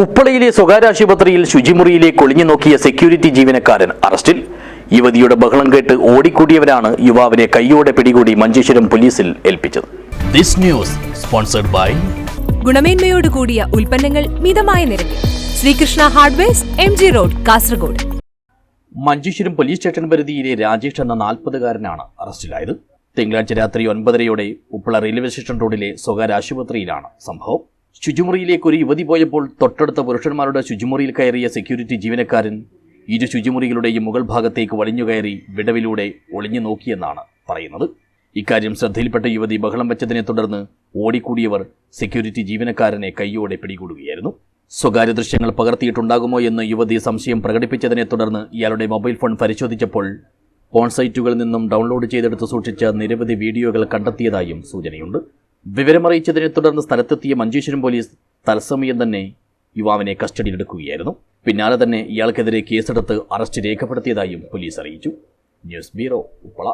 ഉപ്പളയിലെ സ്വകാര്യ ആശുപത്രിയിൽ ശുചിമുറിയിലെ കൊളിഞ്ഞു നോക്കിയ സെക്യൂരിറ്റി ജീവനക്കാരൻ അറസ്റ്റിൽ. യുവതിയുടെ ബഹളം കേട്ട് ഓടിക്കൂടിയവരാണ് യുവാവിനെ കൈയോടെ പിടികൂടി മഞ്ചേശ്വരം പോലീസിൽ ഏൽപ്പിച്ചത്. ദിസ് ന്യൂസ് സ്പോൺസർഡ് ബൈ ഗുണമേന്മയോട് കൂടിയ ഉൽപ്പന്നങ്ങൾ മിതമായ നിരക്കിൽ. Sreekrishna hardwares M G road Kasaragod. Manjeshwaram police station പരിധിയിലെ രാജേഷ് എന്ന നാൽപ്പതുകാരനാണ് അറസ്റ്റിലായത്. തിങ്കളാഴ്ച രാത്രി ഒൻപതരയോടെ ഉപ്പള റെയിൽവേ സ്റ്റേഷൻ റോഡിലെ സ്വകാര്യ ആശുപത്രിയിലാണ് സംഭവം. ശുചിമുറിയിലേക്ക് ഒരു യുവതി പോയപ്പോൾ തൊട്ടടുത്ത പുരുഷന്മാരുടെ ശുചിമുറിയിൽ കയറിയ സെക്യൂരിറ്റി ജീവനക്കാരൻ ഇരു ശുചിമുറികളുടെയും മുകൾ ഭാഗത്തേക്ക് വലിഞ്ഞുകയറി വിടവിലൂടെ ഒളിഞ്ഞു നോക്കിയെന്നാണ് പറയുന്നത്. ഇക്കാര്യം ശ്രദ്ധയിൽപ്പെട്ട യുവതി ബഹളം വെച്ചതിനെ തുടർന്ന് ഓടിക്കൂടിയവർ സെക്യൂരിറ്റി ജീവനക്കാരനെ കൈയോടെ പിടികൂടുകയായിരുന്നു. സ്വകാര്യ ദൃശ്യങ്ങൾ പകർത്തിയിട്ടുണ്ടാകുമോ എന്ന് യുവതി സംശയം പ്രകടിപ്പിച്ചതിനെ തുടർന്ന് ഇയാളുടെ മൊബൈൽ ഫോൺ പരിശോധിച്ചപ്പോൾ പോൺ സൈറ്റുകളിൽ നിന്നും ഡൗൺലോഡ് ചെയ്തെടുത്ത് സൂക്ഷിച്ച നിരവധി വീഡിയോകൾ കണ്ടെത്തിയതായും സൂചനയുണ്ട്. വിവരമറിയിച്ചതിനെ തുടർന്ന് സ്ഥലത്തെത്തിയ മഞ്ചേശ്വരം പോലീസ് തത്സമയം തന്നെ യുവാവിനെ കസ്റ്റഡിയിലെടുക്കുകയായിരുന്നു. പിന്നാലെ തന്നെ ഇയാൾക്കെതിരെ കേസെടുത്ത് അറസ്റ്റ് രേഖപ്പെടുത്തിയതായും പോലീസ് അറിയിച്ചു. News bureau Uppala.